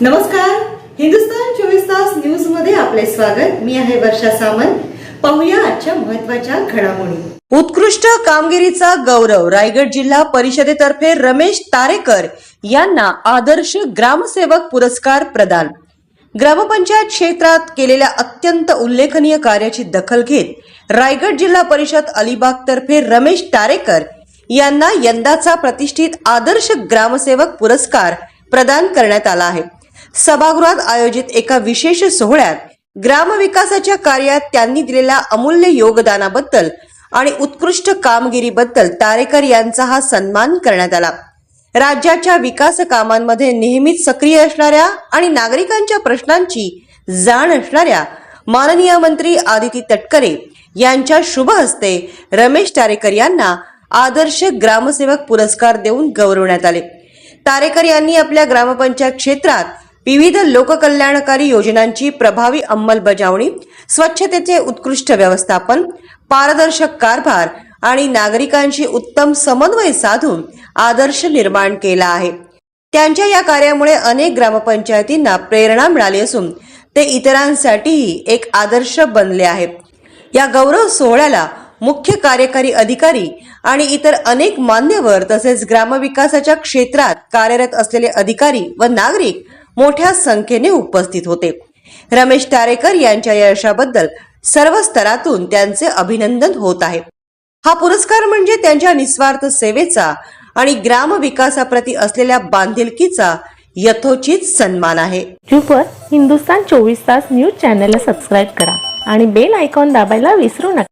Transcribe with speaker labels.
Speaker 1: नमस्कार. हिंदुस्तान चोवीस तास न्यूजमध्ये आपले स्वागत. मी आहे वर्षा सामंत. पाहूया आजच्या महत्त्वाच्या घडामोडी. उत्कृष्ट कामगिरीचा गौरव रायगड जिल्हा परिषदेतर्फे रमेश तारेकर यांना आदर्श ग्रामसेवक पुरस्कार प्रदान. ग्रामपंचायत क्षेत्रात केलेल्या अत्यंत उल्लेखनीय कार्याची दखल घेत रायगड जिल्हा परिषद अलिबाग तर्फे रमेश तारेकर यांना यंदाचा प्रतिष्ठित आदर्श ग्रामसेवक पुरस्कार प्रदान करण्यात आला आहे. सभागृहात आयोजित एका विशेष सोहळ्यात ग्रामविकासाच्या कार्यात त्यांनी दिलेल्या अमूल्य योगदानाबद्दल आणि उत्कृष्ट कामगिरीबद्दल तारेकर यांचा हा सन्मान करण्यात आला. राज्याच्या विकास कामांमध्ये नेहमीच सक्रिय असणाऱ्या आणि नागरिकांच्या प्रश्नांची जाण असणाऱ्या माननीय मंत्री आदिती तटकरे यांच्या शुभ हस्ते रमेश तारेकर यांना आदर्श ग्रामसेवक पुरस्कार देऊन गौरवण्यात आले. तारेकर यांनी आपल्या ग्रामपंचायत क्षेत्रात विविध लोककल्याणकारी योजनांची प्रभावी अंमलबजावणी स्वच्छतेचे उत्कृष्ट व्यवस्थापन पारदर्शक कारभार आणि नागरिकांशी उत्तम समन्वय साधून आदर्श निर्माण केला आहे. त्यांच्या या कार्यामुळे अनेक ग्रामपंचायतींना प्रेरणा मिळाली असून ते इतरांसाठीही एक आदर्श बनले आहेत. या गौरव सोहळ्याला मुख्य कार्यकारी अधिकारी आणि इतर अनेक मान्यवर तसेच ग्रामविकासाच्या क्षेत्रात कार्यरत असलेले अधिकारी व नागरिक मोठ्या संख्येने उपस्थित होते. रमेश तारेकर यांच्या या यशाबद्दल सर्व स्तरातून त्यांचे अभिनंदन होत आहे. हा पुरस्कार म्हणजे त्यांच्या निस्वार्थ सेवेचा आणि ग्राम विकासाप्रती असलेल्या बांधिलकीचा यथोचित सन्मान आहे.
Speaker 2: यूट्यूबवर हिंदुस्तान चोवीस तास न्यूज चॅनलला सबस्क्राईब करा आणि बेल आयकॉन दाबायला विसरू नका.